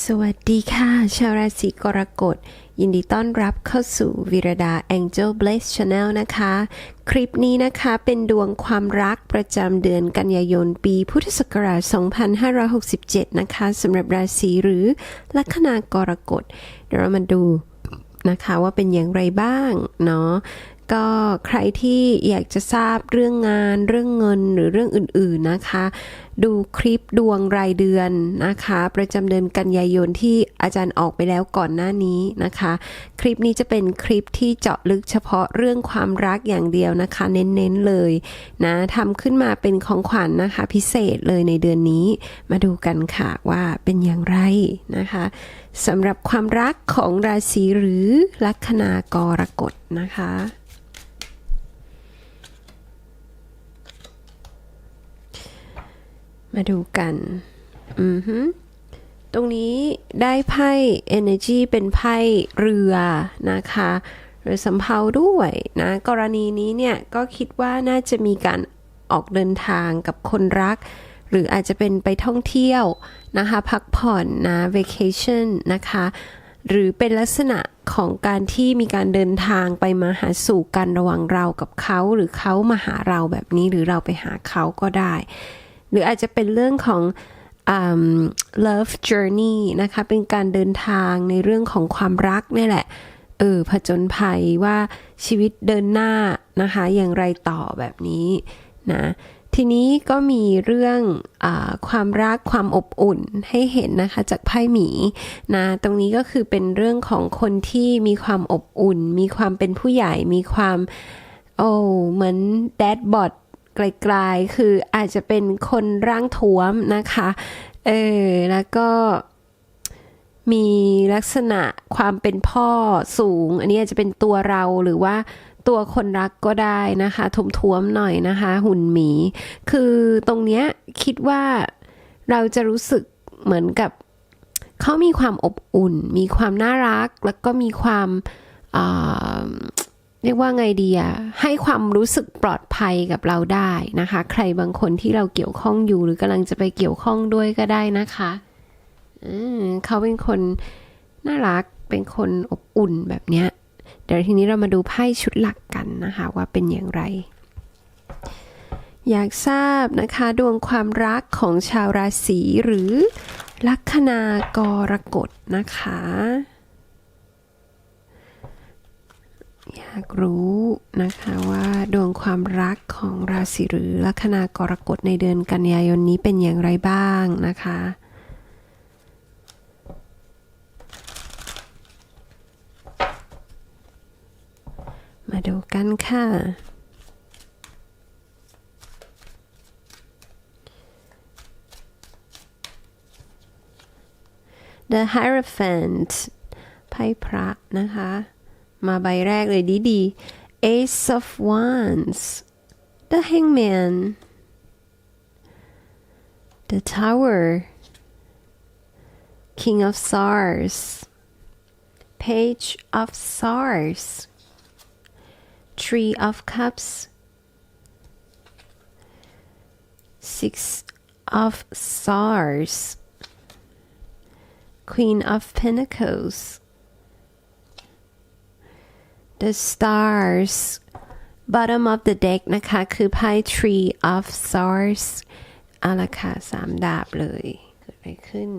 สวัสดีค่ะ ชาวราศีกรกฎ ยินดีต้อนรับเข้าสู่วิรดา Angel Bliss Channel นะคะ คลิปนี้นะคะเป็นดวงความรักประจำเดือนกันยายนปีพุทธศักราช 2567 นะคะสำหรับราศีหรือลัคนากรกฎ เดี๋ยวเรามาดูนะคะว่าเป็นอย่างไรบ้างเนาะ ก็ใครที่อยากจะทราบเรื่องงาน เรื่องเงินหรือเรื่องอื่นๆนะคะ ดูคลิปดวงรายเดือนนะคะ ประจำเดือนกันยายนที่อาจารย์ออกไปแล้วก่อนหน้านี้นะคะ คลิปนี้จะเป็นคลิปที่เจาะลึกเฉพาะเรื่องความรักอย่างเดียวนะคะ เน้นๆเลยนะทำขึ้นมาเป็นของขวัญนะคะ พิเศษเลยในเดือนนี้ มาดูกันค่ะว่าเป็นอย่างไรนะคะสำหรับความรักของราศีหรือลัคนากรกฎนะคะ มาดูกัน อือฮึตรงนี้ได้ไพ่ energy เป็นไพ่เรือนะคะเรือสำเภาด้วยนะ กรณีนี้เนี่ยก็คิดว่าน่าจะมีการออกเดินทางกับคนรัก หรืออาจจะเป็นไปท่องเที่ยวนะคะ พักผ่อนนะ vacation นะคะ หรือเป็นลักษณะของการที่มีการเดินทางไปมาหาสู่กันระหว่างเรากับเขา หรือเขามาหาเราแบบนี้หรือเราไปหาเขาก็ได้ หรืออาจจะเป็นเรื่องของอ love journey นะคะ เป็นการเดินทางในเรื่องของความรักนี่แหละเออผจญภัยว่าชีวิตเดินหน้านะคะ อย่างไรต่อแบบนี้นะทีนี้ก็มีเรื่องอความรักความอบอุ่นให้เห็นนะคะจากไพ่หมีนะตรงนี้ก็คือเป็นเรื่องของคนที่มีความอบอุ่น มีความเป็นผู้ใหญ่มีความโอ้เหมือนแดดบอด ไกลๆ คืออาจจะเป็นคนร่างท้วมนะคะ เออ แล้วก็มีลักษณะความเป็นพ่อสูง อันนี้อาจจะเป็นตัวเราหรือว่าตัวคนรักก็ได้นะคะทท้วมๆหน่อยนะคะ หุ่นหมี คือตรงเนี้ยคิดว่าเราจะรู้สึกเหมือนกับเขามีความอบอุ่น มีความน่ารัก แล้วก็มีความอา เรียกว่าไงดีอะให้ความรู้สึกปลอดภัยกับเราได้นะคะ ใครบางคนที่เราเกี่ยวข้องอยู่หรือกำลังจะไปเกี่ยวข้องด้วยก็ได้นะคะเขาเป็นคนน่ารักเป็นคนอบอุ่นแบบเนี้ยเดี๋ยวทีนี้เรามาดูไพ่ชุดหลักกันนะคะ ว่าเป็นอย่างไร อยากทราบนะคะดวงความรักของชาวราศีหรือลัคนากรกฎนะคะ อยากรู้นะคะว่าดวงความรักของราศีหรือลัคนากรกฎในเดือนกันยายนนี้เป็นอย่างไรบ้างนะคะ มาดูกันค่ะ The Hierophant ไพ่พระนะคะ มาใบแรกเลยดีดี Ace of Wands The Hangman The Tower King of Swords Page of Swords Tree of Cups Six of Swords Queen of Pentacles The stars bottom of the deck นะคะ คือไพ่ Tree of Swords เอาละค่ะสามดาบเลย เกิดอะไรขึ้น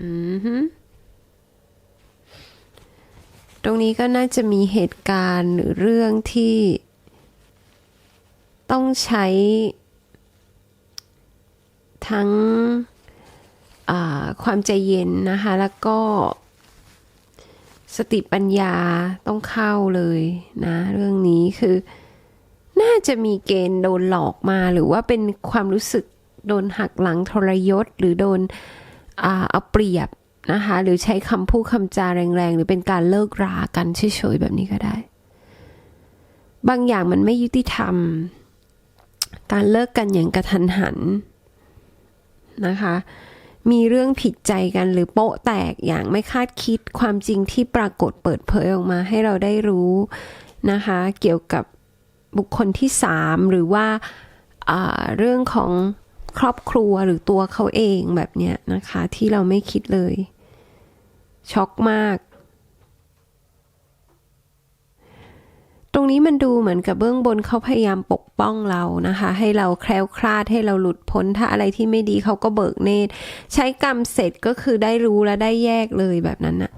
อือฮึตรงนี้ก็น่าจะมีเหตุการณ์หรือเรื่องที่ ต้องใช้ ทั้งความใจเย็นนะคะ แล้วก็ สติปัญญาต้องเข้าเลยนะ เรื่องนี้คือ น่าจะมีเกณฑ์โดนหลอกมาหรือว่าเป็นความรู้สึกโดนหักหลังทรยศ หรือโดนเอาเปรียบนะคะ หรือใช้คำพูดคำจาแรงๆ หรือเป็นการเลิกรากันเฉยๆแบบนี้ก็ได้ บางอย่างมันไม่ยุติธรรม การเลิกกันอย่างกระทันหันนะคะ มีเรื่องผิดใจกันหรือโป๊ะแตกอย่างไม่คาดคิดความจริงที่ปรากฏเปิดเผยออกมาให้เราได้รู้นะคะ เกี่ยวกับบุคคลที่สามหรือว่าอ่าเรื่องของครอบครัวหรือตัวเขาเองแบบเนี้ยนะคะ ที่เราไม่คิดเลย ช็อกมาก ตรงนี้มันดูเหมือนกับเบื้องบนเขาพยายามปกป้องเรานะคะ ให้เราแคล้วคลาดให้เราหลุดพ้นถ้าอะไรที่ไม่ดีเขาก็เบิกเนตร ใช้กรรมเสร็จก็คือได้รู้และได้แยกเลยแบบนั้นนะ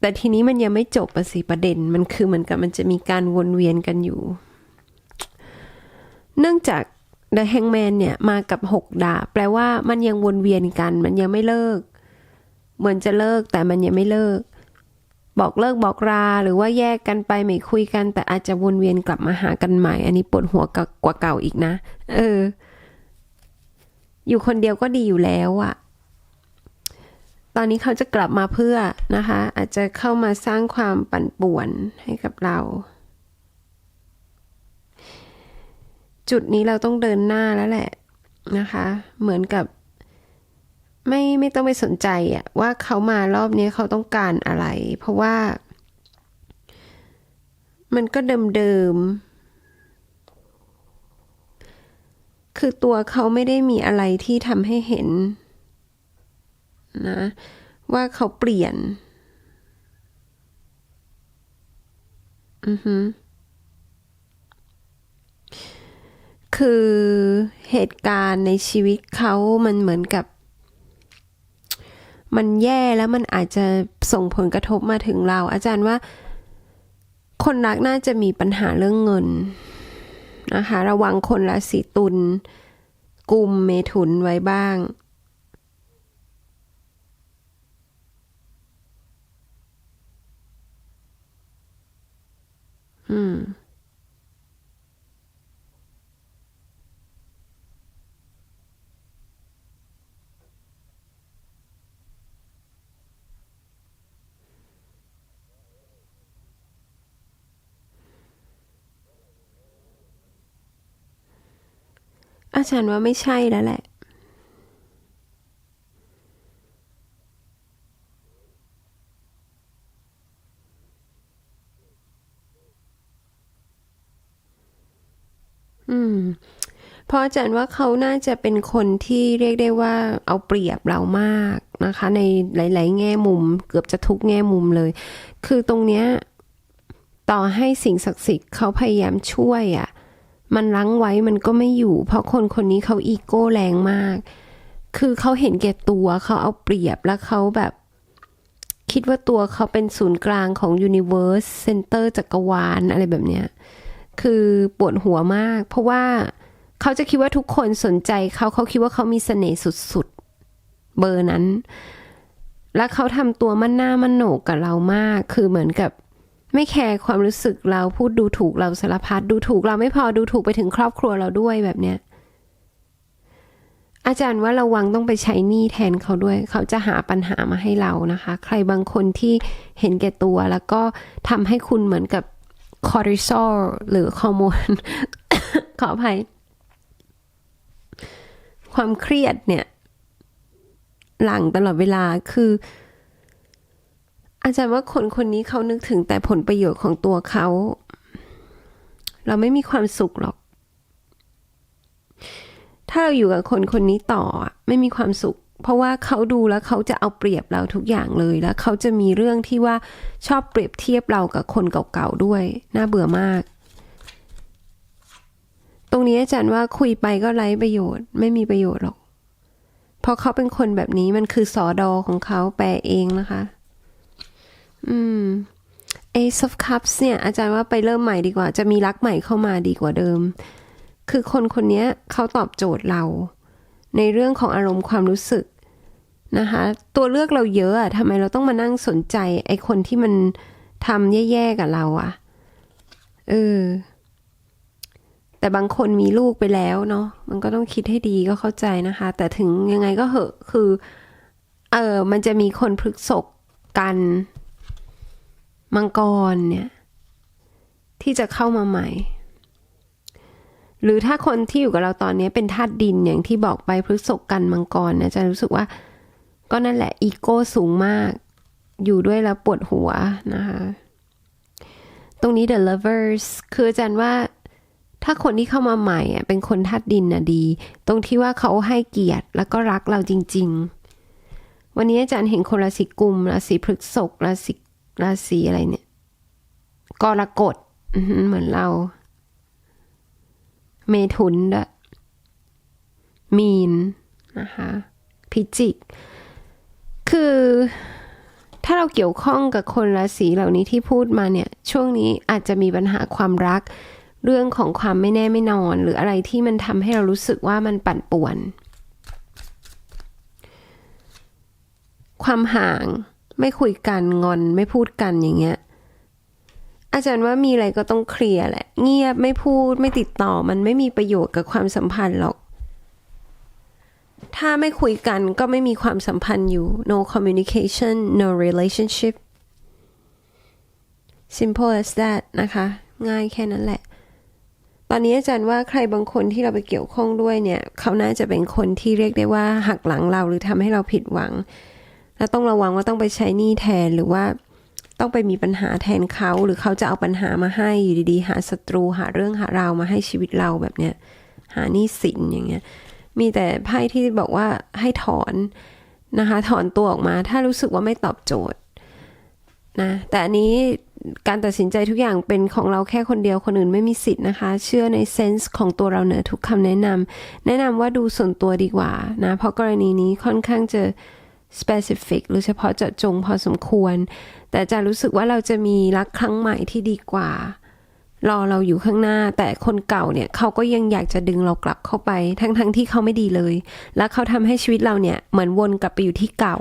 แต่ทีนี้มันยังไม่จบอะสิประเด็นมันคือเหมือนกับมันจะมีการวนเวียนกันอยู่ เนื่องจาก The Hangman เนี่ยมากับหกดาบแปลว่ามันยังวนเวียนกัน มันยังไม่เลิก เหมือนจะเลิกแต่มันยังไม่เลิก บอกเลิกบอกราหรือว่าแยกกันไปไม่คุยกัน แต่อาจจะวนเวียนกลับมาหากันใหม่ อันนี้ปวดหัวกว่าเก่าอีกนะ เออ อยู่คนเดียวก็ดีอยู่แล้วอะตอนนี้เขาจะกลับมาเพื่อนะคะ อาจจะเข้ามาสร้างความปั่นป่วนให้กับเรา จุดนี้เราต้องเดินหน้าแล้วแหละนะคะ เหมือนกับ ไม่ไม่ต้องไปสนใจอะว่าเขามารอบนี้เขาต้องการอะไร เพราะว่า มันก็เดิมๆคือตัวเขาไม่ได้มีอะไรที่ทำให้เห็น นะ ว่าเขาเปลี่ยน อือฮึคือเหตุการณ์ในชีวิตเขามันเหมือนกับ มันแย่แล้วมันอาจจะส่งผลกระทบมาถึงเรา อาจารย์ว่า คนรักน่าจะมีปัญหาเรื่องเงินนะคะระวังคนราศีตุลกุมเมถุนไว้บ้าง อืม อาจารย์ว่าไม่ใช่แล้วแหละ อืม เพราะอาจารย์ว่าเขาน่าจะเป็นคนที่เรียกได้ว่าเอาเปรียบเรามากนะคะ ในหลาย ๆ แง่มุม เกือบจะทุกแง่มุมเลย คือตรงเนี้ยต่อให้สิ่งศักดิ์สิทธิ์เขาพยายามช่วยอะ่ะ มันลังไว้มันก็ไม่อยู่ เพราะคนคนนี้เขาอีโก้แรงมาก คือเขาเห็นแก่ตัวเขาเอาเปรียบแล้วเขาแบบ คิดว่าตัวเขาเป็นศูนย์กลางของ Universe Center จักรวาลอะไรแบบเนี้ยคือปวดหัวมาก เพราะว่าเขาจะคิดว่าทุกคนสนใจเขาเขาคิดว่าเขามีเสน่ห์สุดๆ เบอร์นั้น แล้วเขาทำตัวมั่นหน้ามั่นโหนกกับเรามาก คือเหมือนกับ ไม่แคร์ความรู้สึกเราพูดดูถูกเราสารพัดดูถูกเราไม่พอดูถูกไปถึงครอบครัวเราด้วยแบบเนี้ยอาจารย์ว่าระวังต้องไปใช้หนี้แทนเขาด้วย เขาจะหาปัญหามาให้เรานะคะ ใครบางคนที่เห็นแก่ตัวแล้วก็ทำให้คุณเหมือนกับคอร์ติซอลหรือฮอร์โมนขออภัย ความเครียดเนี่ย หลังตลอดเวลาคือ อาจารย์ว่าคนคนนี้เขานึกถึงแต่ผลประโยชน์ของตัวเขา เราไม่มีความสุขหรอก ถ้าเราอยู่กับคนคนนี้ต่อไม่มีความสุข เพราะว่าเขาดูแล้วเขาจะเอาเปรียบเราทุกอย่างเลยแล้วเขาจะมีเรื่องที่ว่าชอบเปรียบเทียบเรากับคนเก่าๆด้วย น่าเบื่อมาก ตรงนี้อาจารย์ว่าคุยไปก็ไร้ประโยชน์ ไม่มีประโยชน์หรอก เพราะเขาเป็นคนแบบนี้มันคือสอดอของเขาแปลเองนะคะ อืม Ace of Cups เนี่ย อาจารย์ว่าไปเริ่มใหม่ดีกว่า จะมีรักใหม่เข้ามาดีกว่าเดิม คือคนคนนี้เขาตอบโจทย์เรา ในเรื่องของอารมณ์ความรู้สึกนะคะ ตัวเลือกเราเยอะอะทำไมเราต้องมานั่งสนใจ ไอ้คนที่มันทำแย่ๆกับเราอะเออ แต่บางคนมีลูกไปแล้วเนาะ มันก็ต้องคิดให้ดีก็เข้าใจนะคะ แต่ถึงยังไงก็เหอะ คือ เออมันจะมีคนพฤกษกกัน มังกรเนี่ยที่จะเข้ามาใหม่ หรือถ้าคนที่อยู่กับเราตอนนี้เป็นธาตุดินอย่างที่บอกไปพฤกษกกันมังกรเนี่ยจะรู้สึกว่า ก็นั่นแหละอีโก้สูงมาก อยู่ด้วยแล้วปวดหัวนะคะตรงนี้ the lovers คืออาจารย์ว่าถ้าคนที่เข้ามาใหม่อะเป็นคนธาตุดินน่ะดี ตรงที่ว่าเขาให้เกียรติแล้วก็รักเราจริง ๆ วันนี้อาจารย์เห็นคนราศีกุมราศีพฤษภราศี ราศีอะไรเนี่ยกรกฎเหมือนเรา เมถุนด้วยมีนนะคะพิจิก คือถ้าเราเกี่ยวข้องกับคนราศีเหล่านี้ที่พูดมาเนี่ย ช่วงนี้อาจจะมีปัญหาความรัก เรื่องของความไม่แน่ไม่นอน หรืออะไรที่มันทำให้เรารู้สึกว่ามันปั่นป่วน ความห่าง ไม่คุยกันงอนไม่พูดกันอย่างเงี้ย อาจารย์ว่ามีอะไรก็ต้องเคลียร์แหละ เงียบไม่พูดไม่ติดต่อมันไม่มีประโยชน์กับความสัมพันธ์หรอก ถ้าไม่คุยกันก็ไม่มีความสัมพันธ์อยู่ no communication no relationship simple as that นะคะ ง่ายแค่นั้นแหละ ตอนนี้อาจารย์ว่าใครบางคนที่เราไปเกี่ยวข้องด้วยเนี่ย เขาน่าจะเป็นคนที่เรียกได้ว่าหักหลังเราหรือทำให้เราผิดหวัง แล้วต้องระวังว่าต้องไปใช้หนี้แทนหรือว่าต้องไปมีปัญหาแทนเขา หรือเขาจะเอาปัญหามาให้อยู่ดีๆ หาศัตรูหาเรื่องหาราวมาให้ชีวิตเราแบบเนี้ยหาหนี้สินอย่างเงี้ยมีแต่ไพ่ที่บอกว่าให้ถอนนะคะถอนตัวออกมาถ้ารู้สึกว่าไม่ตอบโจทย์นะแต่อันนี้การตัดสินใจทุกอย่างเป็นของเราแค่คนเดียวคนอื่นไม่มีสิทธิ์นะคะ เชื่อในเซนส์ของตัวเราเหนือทุกคำแนะนำแนะนำว่าดูส่วนตัวดีกว่านะเพราะกรณีนี้ค่อนข้างจะ specific หรือเฉพาะเจาะจงพอสมควร แต่จะรู้สึกว่าเราจะมีรักครั้งใหม่ที่ดีกว่า รอเราอยู่ข้างหน้า แต่คนเก่าเนี่ยเขาก็ยังอยากจะดึงเรากลับเข้าไป ทั้งๆทที่เขาไม่ดีเลย แล้วเขาทำให้ชีวิตเราเนี่ยเหมือนวนกลับไปอยู่ที่เก่า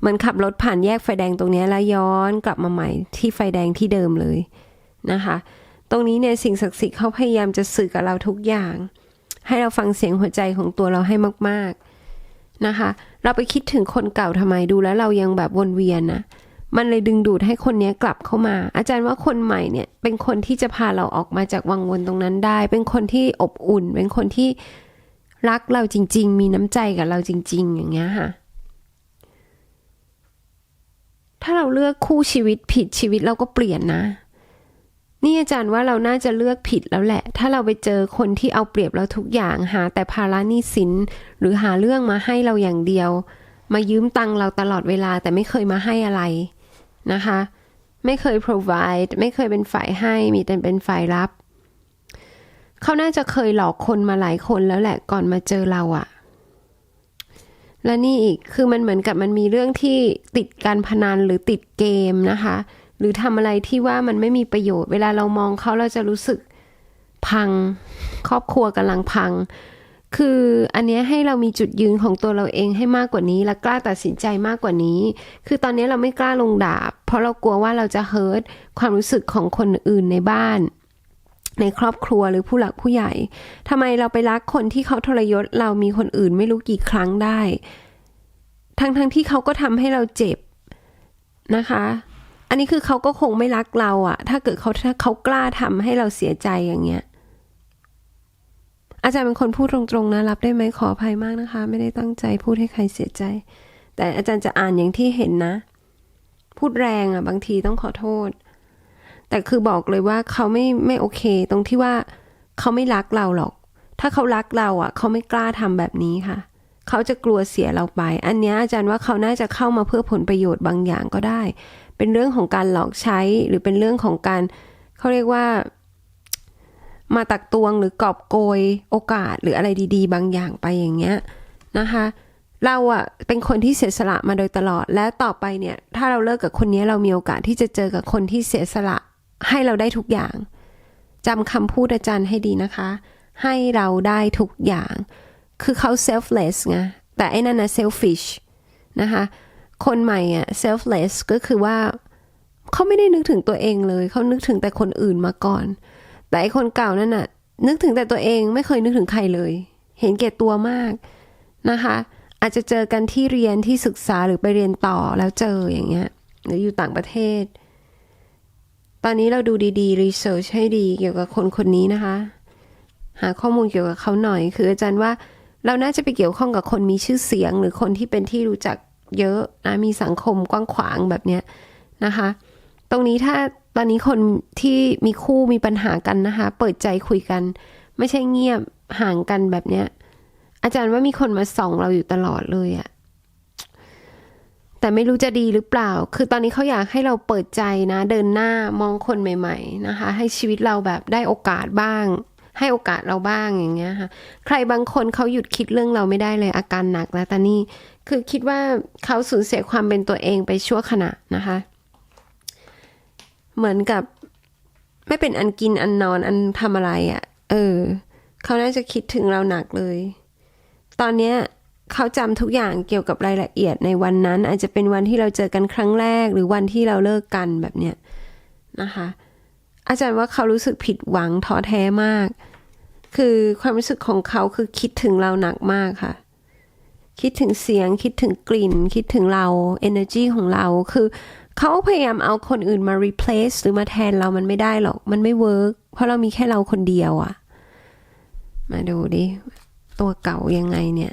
เหมือนขับรถผ่านแยกไฟแดงตรงนี้แล้วย้อนกลับมาใหม่ที่ไฟแดงที่เดิมเลยนะคะ ตรงนี้เนี่ยสิ่งศักดิ์สิทธิ์เขาพยายามจะสื่อกับเราทุกอย่าง ให้เราฟังเสียงหัวใจของตัวเราให้มาก ๆนะคะ เราไปคิดถึงคนเก่าทำไมดูแล้วเรายังแบบวนเวียนนะมันเลยดึงดูดให้คนนี้กลับเข้ามา อาจารย์ว่าคนใหม่เนี่ย เป็นคนที่จะพาเราออกมาจากวังวนตรงนั้นได้ เป็นคนที่อบอุ่น เป็นคนที่รักเราจริง ๆ มีน้ำใจกับเราจริง ๆ อย่างเงี้ยค่ะ ถ้าเราเลือกคู่ชีวิตผิดชีวิตเราก็เปลี่ยนนะ นี่อาจารย์ว่าเราน่าจะเลือกผิดแล้วแหละ ถ้าเราไปเจอคนที่เอาเปรียบเราทุกอย่างหาแต่ภาระหนี้สิน หรือหาเรื่องมาให้เราอย่างเดียว มายืมตังเราตลอดเวลาแต่ไม่เคยมาให้อะไรนะคะ ไม่เคย provide ไม่เคยเป็นฝ่ายให้มีแต่เป็นฝ่ายรับ เขาน่าจะเคยหลอกคนมาหลายคนแล้วแหละก่อนมาเจอเราอะและนี่อีกคือมันเหมือนกับมันมีเรื่องที่ติดการพนันหรือติดเกมนะคะ หรือทำอะไรที่ว่ามันไม่มีประโยชน์ เวลาเรามองเขาเราจะรู้สึกพัง ครอบครัวกำลังพัง คืออันนี้ให้เรามีจุดยืนของตัวเราเองให้มากกว่านี้ และกล้าตัดสินใจมากกว่านี้ คือตอนนี้เราไม่กล้าลงดาบ เพราะเรากลัวว่าเราจะเฮิร์ตความรู้สึกของคนอื่นในบ้าน ในครอบครัวหรือผู้หลักผู้ใหญ่ทำไมเราไปรักคนที่เขาทรยศเรามีคนอื่นไม่รู้กี่ครั้งได้ ทั้งๆทที่เขาก็ทำให้เราเจ็บนะคะ อันนี้คือเขาก็คงไม่รักเราอะถ้าเกิดเขาถ้าเขากล้าทำให้เราเสียใจอย่างเงี้ย อาจารย์เป็นคนพูดตรงๆนะรับได้ไหมขออภัยมากนะคะ ไม่ได้ตั้งใจพูดให้ใครเสียใจ แต่อาจารย์จะอ่านอย่างที่เห็นนะ พูดแรงอะบางทีต้องขอโทษ แต่คือบอกเลยว่าเขาไม่ไม่โอเค ตรงที่ว่าเขาไม่รักเราหรอก ถ้าเขารักเราอะเขาไม่กล้าทำแบบนี้ค่ะเขาจะกลัวเสียเราไป อันเนี้ยอาจารย์ว่าเขาน่าจะเข้ามาเพื่อผลประโยชน์บางอย่างก็ได้ เป็นเรื่องของการหลอกใช้ หรือเป็นเรื่องของการเขาเรียกว่า มาตักตวงหรือกอบโกยโอกาสหรืออะไรดีๆ บางอย่างไปอย่างเงี้ยนะคะเราอะเป็นคนที่เสียสละมาโดยตลอด และต่อไปเนี่ย ถ้าเราเลิกกับคนนี้เรามีโอกาสที่จะเจอกับคนที่เสียสละ ให้เราได้ทุกอย่างจำคำพูดอาจารย์ให้ดีนะคะ ให้เราได้ทุกอย่าง คือเขา selfless ไงแต่ไอ้นั่นนะ selfish นะคะ คนใหม่อะ selfless ก็คือว่าเขาไม่ได้นึกถึงตัวเองเลย เขานึกถึงแต่คนอื่นมาก่อน แต่ไอคนเก่านั่นน่ะ นึกถึงแต่ตัวเองไม่เคยนึกถึงใครเลย เห็นแก่ตัวมากนะคะ อาจจะเจอกันที่เรียนที่ศึกษาหรือไปเรียนต่อแล้วเจออย่างเงี้ย หรืออยู่ต่างประเทศ ตอนนี้เราดูดีๆรีเสิร์ชให้ดีเกี่ยวกับคนคนนี้นะคะ หาข้อมูลเกี่ยวกับเขาหน่อย คืออาจารย์ว่าเราน่าจะไปเกี่ยวข้องกับคนมีชื่อเสียง หรือคนที่เป็นที่รู้จัก เยอะนะมีสังคมกว้างขวางแบบเนี้ยนะคะ ตรงนี้ถ้าตอนนี้คนที่มีคู่มีปัญหากันนะคะ เปิดใจคุยกัน ไม่ใช่เงียบห่างกันแบบเนี้ย อาจารย์ว่ามีคนมาส่องเราอยู่ตลอดเลยอะแต่ไม่รู้จะดีหรือเปล่า คือตอนนี้เขาอยากให้เราเปิดใจนะ เดินหน้ามองคนใหม่ ๆ นะคะ ให้ชีวิตเราแบบได้โอกาสบ้าง ให้โอกาสเราบ้างอย่างเงี้ยค่ะ ใครบางคนเขาหยุดคิดเรื่องเราไม่ได้เลยอาการหนักแล้วต่นี่ คือคิดว่าเขาสูญเสียความเป็นตัวเองไปชั่วขณะนะคะ เหมือนกับไม่เป็นอันกินอันนอนอันทำอะไรอะ่ะ เออ เขาน่าจะคิดถึงเราหนักเลย ตอนเนี้ยเขาจำทุกอย่างเกี่ยวกับรายละเอียดในวันนั้น อาจจะเป็นวันที่เราเจอกันครั้งแรก หรือวันที่เราเลิกกันแบบเนี้ยนะคะ อาจารย์ว่าเขารู้สึกผิดหวังท้อแท้มาก คือความรู้สึกของเขาคือคิดถึงเราหนักมากค่ะ คิดถึงเสียง คิดถึงกลิ่น คิดถึงเรา energy ของเรา คือเขาพยายามเอาคนอื่นมา replace หรือมาแทนเรามันไม่ได้หรอก มันไม่เวิร์กเพราะเรามีแค่เราคนเดียวอะมาดูดิ ตัวเก่ายังไงเนี่ย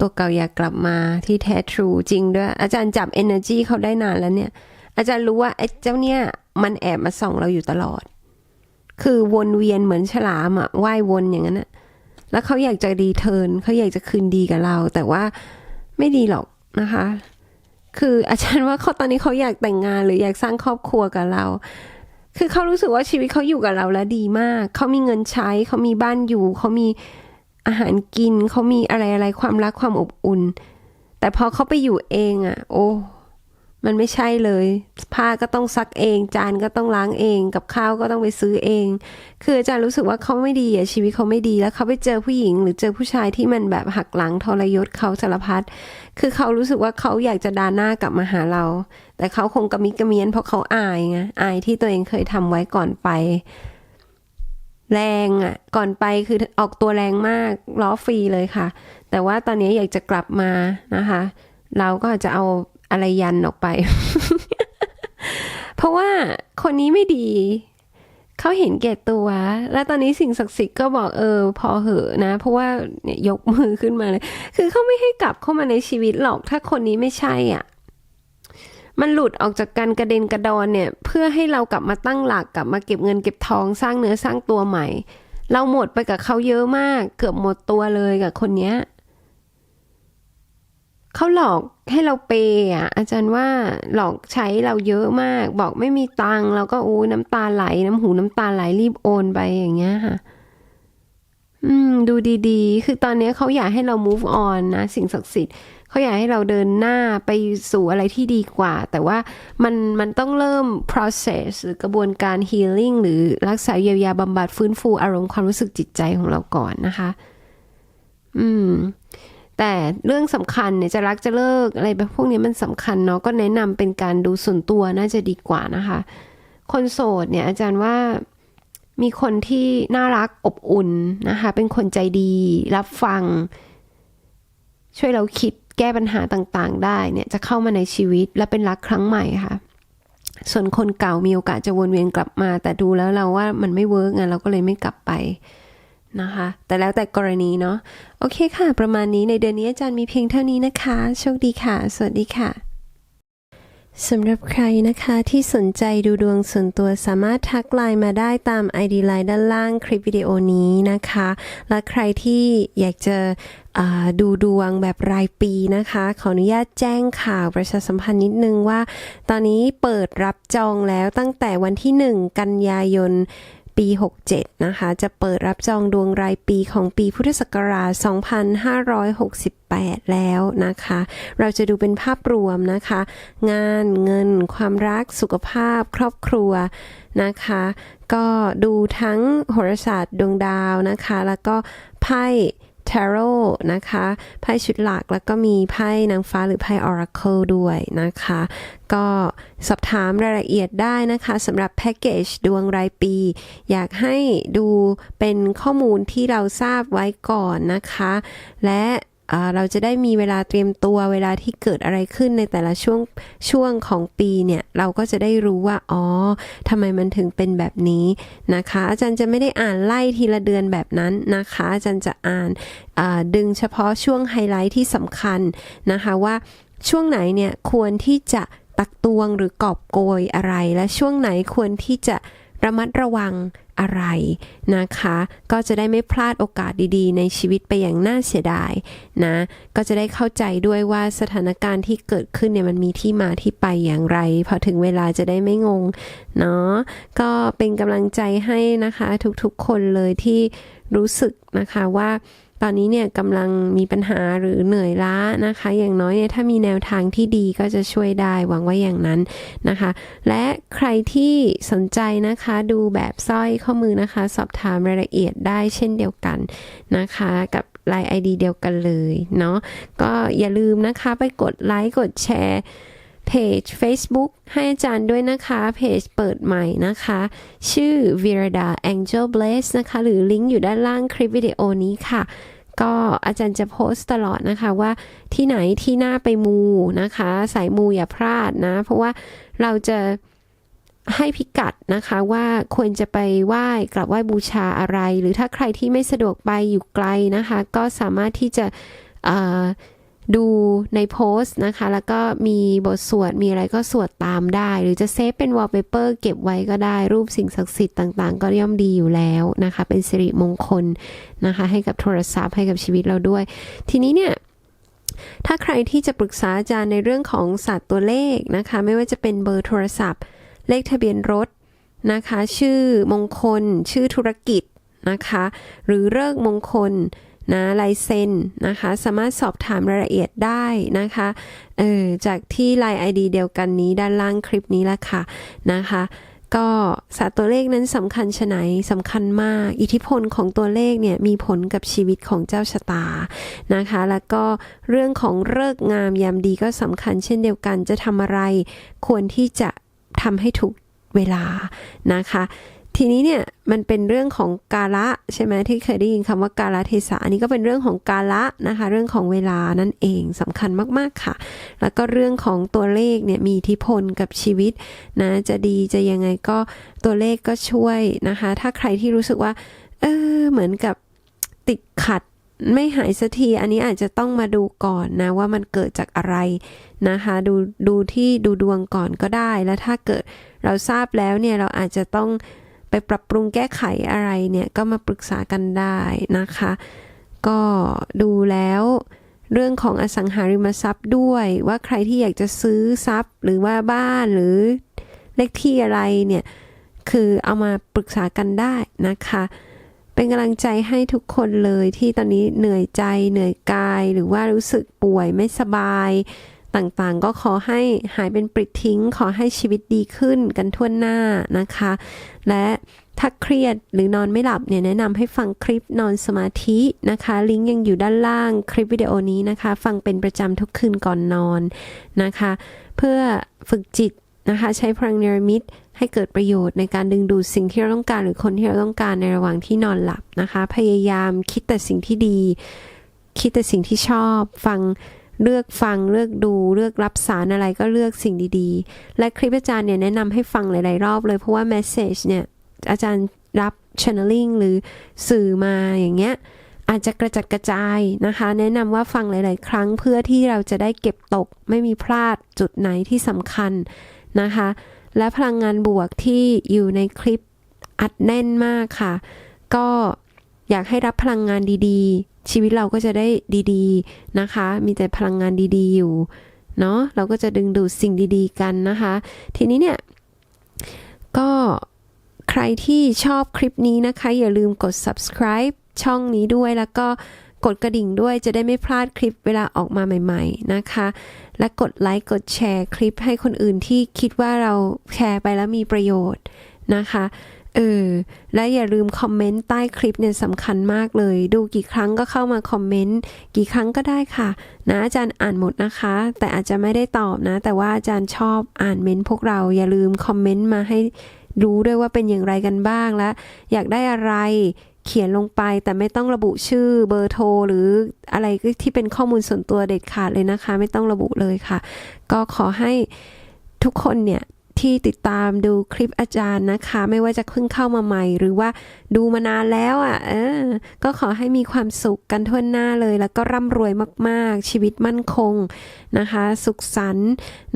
ตัวเก่าอยากกลับมาที่แท้ทรูจริงด้วย อาจารย์จับ energy เขาได้นานแล้วเนี่ย อาจารย์รู้ว่าไอ้เจ้าเนี่ย มันแอบมาส่องเราอยู่ตลอด คือวนเวียนเหมือนฉลามอะว่ายวนอย่างนั้นอะ แล้วเขาอยากจะรีเทิร์นเขาอยากจะคืนดีกับเรา แต่ว่าไม่ดีหรอกนะคะ คืออาจารย์ว่าเขาตอนนี้เขาอยากแต่งงานหรืออยากสร้างครอบครัวกับเรา คือเขารู้สึกว่าชีวิตเขาอยู่กับเราแล้วดีมาก เขามีเงินใช้ เขามีบ้านอยู่ เขามีอาหารกิน เขามีอะไรอะไรความรักความอบอุ่น แต่พอเขาไปอยู่เองอะ่ะ โอ้ มันไม่ใช่เลย ผ้าก็ต้องซักเอง จานก็ต้องล้างเอง กับข้าวก็ต้องไปซื้อเอง คืออาจารย์รู้สึกว่าเขาไม่ดีอะชีวิตเขาไม่ดีแล้วเขาไปเจอผู้หญิง หรือเจอผู้ชายที่มันแบบหักหลังทรยศเขาสารพัดคือเขารู้สึกว่าเขาอยากจะดาหน้ากลับมาหาเรา แต่เขาคงกระมิกระเมียนเพราะเขาอายไงอายที่ตัวเองเคยทำไว้ก่อนไป แรงอะ ก่อนไปคือออกตัวแรงมากล้อฟรีเลยค่ะ แต่ว่าตอนนี้อยากจะกลับมานะคะ เราก็จะเอา อะไรยันออกไป เพราะว่าคนนี้ไม่ดี เขาเห็นแก่ตัว แล้วตอนนี้สิ่งศักดิ์สิทธิ์ก็บอกเออ พอเหอะนะ เพราะว่าเนี่ยยกมือขึ้นมาเลย คือเขาไม่ให้กลับเข้ามาในชีวิตหรอก ถ้าคนนี้ไม่ใช่อะมันหลุดออกจากกันกระเด็นกระดอนเนี่ย เพื่อให้เรากลับมาตั้งหลักกลับมาเก็บเงินเก็บทองสร้างเนื้อสร้างตัวใหม่ เราหมดไปกับเขาเยอะมาก เกือบหมดตัวเลยกับคนเนี้ย เขาหลอกให้เราเปย์อะ อาจารย์ว่าหลอกใช้เราเยอะมาก บอกไม่มีตังเราก็โอ้น้ำตาไหล น้ำหูน้ำตาไหลรีบโอนไปอย่างเงี้ยค่ะ อืม ดูดีๆ คือตอนนี้เขาอยากให้เรา move on นะ สิ่งศักดิ์สิทธิ์เขาอยากให้เราเดินหน้าไปสู่อะไรที่ดีกว่า แต่ว่ามันมันต้องเริ่ม process หรือกระบวนการ healing หรือรักษาเยียวยาบำบัดฟื้นฟูอารมณ์ความรู้สึกจิตใจของเราก่อนนะคะ อืม แต่เรื่องสำคัญเนี่ยจะรักจะเลิกอะไรแบบพวกนี้มันสำคัญเนาะก็แนะนำเป็นการดูส่วนตัวน่าจะดีกว่านะคะ คนโสดเนี่ยอาจารย์ว่ามีคนที่น่ารักอบอุ่นนะคะ เป็นคนใจดี รับฟัง ช่วยเราคิดแก้ปัญหาต่างๆ ได้เนี่ยจะเข้ามาในชีวิตและเป็นรักครั้งใหม่ค่ะ ส่วนคนเก่ามีโอกาสจะวนเวียนกลับมา แต่ดูแล้วเราว่ามันไม่เวิร์กไงเราก็เลยไม่กลับไป นะคะ แต่แล้วแต่กรณีเนาะ โอเคค่ะ ประมาณนี้ในเดือนนี้อาจารย์มีเพียงเท่านี้นะคะ โชคดีค่ะ สวัสดีค่ะสำหรับใครนะคะที่สนใจดูดวงส่วนตัวสามารถทักไลน์มาได้ตาม ID ไลน์ด้านล่างคลิปวิดีโอนี้นะคะ และใครที่อยากจะดูดวงแบบรายปีนะคะ ขออนุญาตแจ้งข่าวประชาสัมพันธ์นิดนึงว่า ตอนนี้เปิดรับจองแล้วตั้งแต่วันที่ 1 กันยายน ปี 67 นะคะ จะเปิดรับจองดวงรายปีของปีพุทธศักราช 2568 แล้วนะคะ เราจะดูเป็นภาพรวมนะคะ งานเงิน ความรักสุขภาพ ครอบครัวนะคะ ก็ดูทั้งโหราศาสตร์ดวงดาวนะคะ แล้วก็ไพ่ ทาโร่นะคะไพ่ชุดหลักแล้วก็มีไพ่นางฟ้าหรือไพ่ออราเคิลด้วยนะคะ ก็สอบถามรายละเอียดได้นะคะสำหรับแพ็กเกจดวงรายปี อยากให้ดูเป็นข้อมูลที่เราทราบไว้ก่อนนะคะ และ เราจะได้มีเวลาเตรียมตัวเวลาที่เกิดอะไรขึ้นในแต่ละช่วงช่วงของปีเนี่ย เราก็จะได้รู้ว่า อ๋อทำไมมันถึงเป็นแบบนี้นะคะ อาจารย์จะไม่ได้อ่านไล่ทีละเดือนแบบนั้นนะคะ อาจารย์จะอ่านดึงเฉพาะช่วงไฮไลท์ที่สำคัญนะคะว่าช่วงไหนเนี่ยควรที่จะตักตวงหรือกอบโกยอะไร และช่วงไหนควรที่จะระมัดระวัง อะไรนะคะ ก็จะได้ไม่พลาดโอกาสดีๆ ในชีวิตไปอย่างน่าเสียดายนะ ก็จะได้เข้าใจด้วยว่าสถานการณ์ที่เกิดขึ้นเนี่ยมันมีที่มาที่ไปอย่างไร พอถึงเวลาจะได้ไม่งงเนาะ ก็เป็นกำลังใจให้นะคะทุกๆคนเลยที่รู้สึกนะคะว่า ตอนนี้เนี่ยกำลังมีปัญหาหรือเหนื่อยล้านะคะ อย่างน้อยเนี่ยถ้ามีแนวทางที่ดีก็จะช่วยได้หวังว่าอย่างนั้นนะคะ และใครที่สนใจนะคะดูแบบสร้อยข้อมือนะคะ สอบถามรายละเอียดได้เช่นเดียวกันนะคะกับไลน์ ID เดียวกันเลยเนาะก็อย่าลืมนะคะไปกดไลค์กดแชร์ เพจ Facebook ให้อาจารย์ด้วยนะคะ เพจเปิดใหม่นะคะ ชื่อ Virada Angel Blaze นะคะ หรือลิงก์อยู่ด้านล่างคลิปวิดีโอนี้ค่ะ ก็อาจารย์จะโพสต์ตลอดนะคะว่าที่ไหนที่น่าไปมูนะคะ สายมูอย่าพลาดนะ เพราะว่าเราจะให้พิกัดนะคะว่าควรจะไปไหว้กราบไหว้บูชาอะไร หรือถ้าใครที่ไม่สะดวกไปอยู่ไกลนะคะ ก็สามารถที่จะ ดูในโพสต์นะคะ แล้วก็มีบทสวดมีอะไรก็สวดตามได้ หรือจะเซฟเป็นวอลเปเปอร์เก็บไว้ก็ได้รูปสิ่งศักดิ์สิทธิ์ต่างๆ ก็ย่อมดีอยู่แล้วนะคะ เป็นสิริมงคลนะคะ ให้กับโทรศัพท์ให้กับชีวิตเราด้วย ทีนี้เนี่ยถ้าใครที่จะปรึกษาอาจารย์ในเรื่องของศาสตร์ตัวเลขนะคะ ไม่ว่าจะเป็นเบอร์โทรศัพท์ เลขทะเบียนรถนะคะ ชื่อมงคล ชื่อธุรกิจนะคะ หรือเลิกมงคล นะลายเซ็นนะคะ สามารถสอบถามรายละเอียดได้นะคะเออจากที่ Line ID เดียวกันนี้ด้านล่างคลิปนี้ละค่ะนะคะก็ศาสตร์ตัวเลขนั้นสำคัญชะไหนสำคัญมาก อิทธิพลของตัวเลขเนี่ยมีผลกับชีวิตของเจ้าชะตานะคะ แล้วก็เรื่องของเลิกงามยามดีก็สำคัญเช่นเดียวกันจะทำอะไร ควรที่จะทำให้ถูกเวลานะคะ ทีนี้เนี่ยมันเป็นเรื่องของกาละใช่ไหมที่เคยได้ยินคำว่ากาละเทศะอันนี้ก็เป็นเรื่องของกาละนะคะ เรื่องของเวลานั่นเองสำคัญมากๆค่ะ แล้วก็เรื่องของตัวเลขเนี่ยมีอิทธิพลกับชีวิตนะจะดีจะยังไงก็ตัวเลขก็ช่วยนะคะ ถ้าใครที่รู้สึกว่าเออเหมือนกับติดขัดไม่หายสักทีอันนี้อาจจะต้องมาดูก่อนนะว่ามันเกิดจากอะไรนะคะ ดูดูที่ดูดวงก่อนก็ได้ แล้วถ้าเกิดเราทราบแล้วเนี่ยเราอาจจะต้อง ปปรับปรุงแก้ไขอะไรเนี่ยก็มาปรึกษากันได้นะคะ ก็ดูแล้วเรื่องของอสังหาริมทรัพย์ด้วยว่าใครที่อยากจะซื้อทรัพย์หรือว่าบ้านหรือเลขที่อะไรเนี่ยคือเอามาปรึกษากันได้นะคะ เป็นกำลังใจให้ทุกคนเลยที่ตอนนี้เหนื่อยใจเหนื่อยกายหรือว่ารู้สึกป่วยไม่สบาย ต่างๆ ก็ขอให้หายเป็นปลิดทิ้ง ขอให้ชีวิตดีขึ้นกันทั่วหน้านะคะ และถ้าเครียดหรือนอนไม่หลับเนี่ยแนะนำให้ฟังคลิปนอนสมาธินะคะ ลิงก์ยังอยู่ด้านล่างคลิปวิดีโอนี้นะคะ ฟังเป็นประจำทุกคืนก่อนนอนนะคะ เพื่อฝึกจิตนะคะใช้พลังเนรมิตให้เกิดประโยชน์ในการดึงดูดสิ่งที่เราต้องการหรือคนที่เราต้องการในระหว่างที่นอนหลับนะคะ พยายามคิดแต่สิ่งที่ดี คิดแต่สิ่งที่ชอบ ฟัง เลือกฟังเลือกดูเลือกรับสารอะไรก็เลือกสิ่งดีๆ และคลิปอาจารย์เนี่ยแนะนำให้ฟังหลายๆรอบเลย เพราะว่า message เนี่ยอาจารย์รับ channeling หรือสื่อมาอย่างเงี้ยอาจจะกระจัดกระจายนะคะ แนะนำว่าฟังหลาย ๆ ครั้งเพื่อที่เราจะได้เก็บตก ไม่มีพลาดจุดไหนที่สำคัญนะคะ และพลังงานบวกที่อยู่ในคลิปอัดแน่นมากค่ะ ก็อยากให้รับพลังงานดี ๆ ชีวิตเราก็จะได้ดีๆนะคะ มีแต่พลังงานดีๆอยู่เนาะเราก็จะดึงดูดสิ่งดีๆกันนะคะ ทีนี้เนี่ย ก็ใครที่ชอบคลิปนี้นะคะ อย่าลืมกด subscribe ช่องนี้ด้วยแล้วก็กดกระดิ่งด้วยจะได้ไม่พลาดคลิปเวลาออกมาใหม่ๆนะคะ และกดไลค์กดแชร์คลิปให้คนอื่นที่คิดว่าเราแชร์ไปแล้วมีประโยชน์นะคะ เออ และอย่าลืมคอมเมนต์ใต้คลิปเนี่ยสำคัญมากเลย ดูกี่ครั้งก็เข้ามาคอมเมนต์กี่ครั้งก็ได้ค่ะ นะอาจารย์อ่านหมดนะคะ แต่อาจจะไม่ได้ตอบนะ แต่ว่าอาจารย์ชอบอ่านเมนต์พวกเราอย่าลืมคอมเมนต์มาให้รู้ด้วยว่าเป็นอย่างไรกันบ้างและ อยากได้อะไรเขียนลงไปแต่ไม่ต้องระบุชื่อเบอร์โทร หรืออะไรที่เป็นข้อมูลส่วนตัวเด็ดขาดเลยนะคะ ไม่ต้องระบุเลยค่ะ ก็ขอให้ทุกคนเนี่ย ที่ติดตามดูคลิปอาจารย์นะคะ ไม่ว่าจะเพิ่งเข้ามาใหม่ หรือว่าดูมานานแล้วอะเออก็ขอให้มีความสุขกันทั่วหน้าเลย แล้วก็ร่ำรวยมากๆ ชีวิตมั่นคงนะคะ สุขสันต์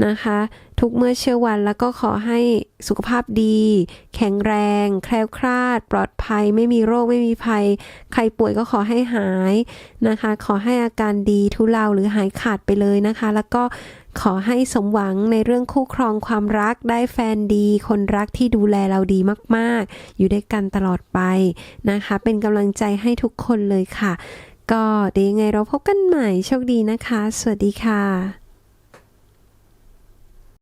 นะคะ ทุกเมื่อเชื่อวันแล้วก็ขอให้สุขภาพดี แข็งแรง แคล้วคลาด ปลอดภัย ไม่มีโรคไม่มีภัย ใครป่วยก็ขอให้หายนะคะ ขอให้อาการดีทุเลาหรือหายขาดไปเลยนะคะ แล้วก็ ขอให้สมหวังในเรื่องคู่ครองความรักได้แฟนดี คนรักที่ดูแลเราดีมากๆ อยู่ด้วยกันตลอดไปนะคะ เป็นกำลังใจให้ทุกคนเลยค่ะ ก็เดี๋ยวยังไงเราพบกันใหม่โชคดีนะคะ สวัสดีค่ะ